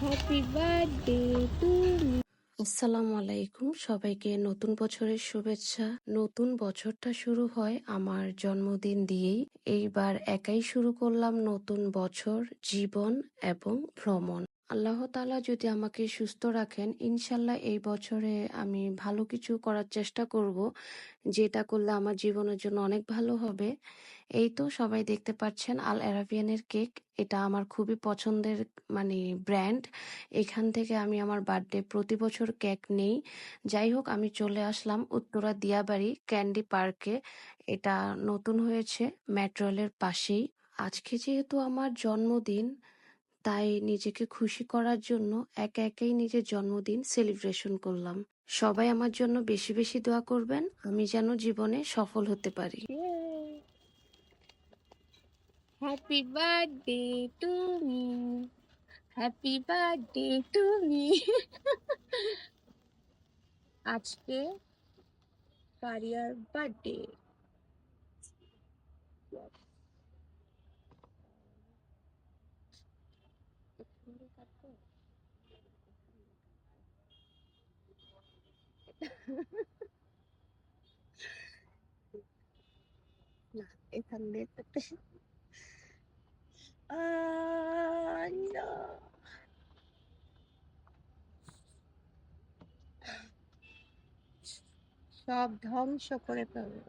Happy birthday two আসসালামু আলাইকুম। সবাইকে নতুন বছরের শুভেচ্ছা। নতুন বছরটা শুরু হয় আমার জন্মদিন দিয়েই। এইবার একাই শুরু করলাম নতুন বছর, জীবন এবং ভ্রমণ। আল্লাহ তাআলা যদি আমাকে সুস্থ রাখেন ইনশাল্লাহ এই বছরে আমি ভালো কিছু করার চেষ্টা করব, যেটা করলে আমার জীবনের জন্য অনেক ভালো হবে। এই তো সবাই দেখতে পাচ্ছেন, আল অ্যারাবিয়ানের কেক, এটা আমার খুবই পছন্দের মানে ব্র্যান্ড। এখান থেকে আমি আমার বার্থডে প্রতি বছর কেক নেই। যাই হোক, আমি চলে আসলাম উত্তরা দিয়াবাড়ি ক্যান্ডি পার্কে। এটা নতুন হয়েছে মেট্রোলের পাশেই। আজকে যেহেতু আমার জন্মদিন তাই নিজেকে খুশি করার জন্য একা একাই নিজের জন্মদিন সেলিব্রেশন করলাম। সবাই আমার জন্য বেশি বেশি দোয়া করবেন, আমি যেন জীবনে সফল হতে পারি। Happy birthday to me happy birthday to me আজকে পারিয়ার বার্থডে না এখান দিয়ে আহ, না। সব ধ্বংস করে ফেলব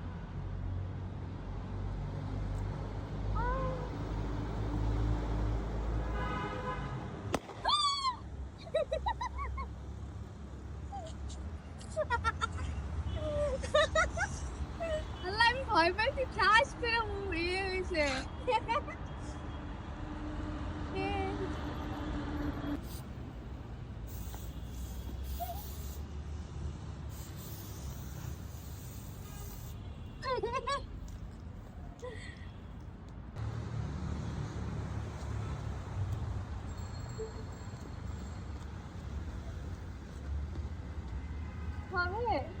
আপনার আল্লাহ আমি ভয় পাইছি ঠাস করে ইয়ে হয়েছে হবে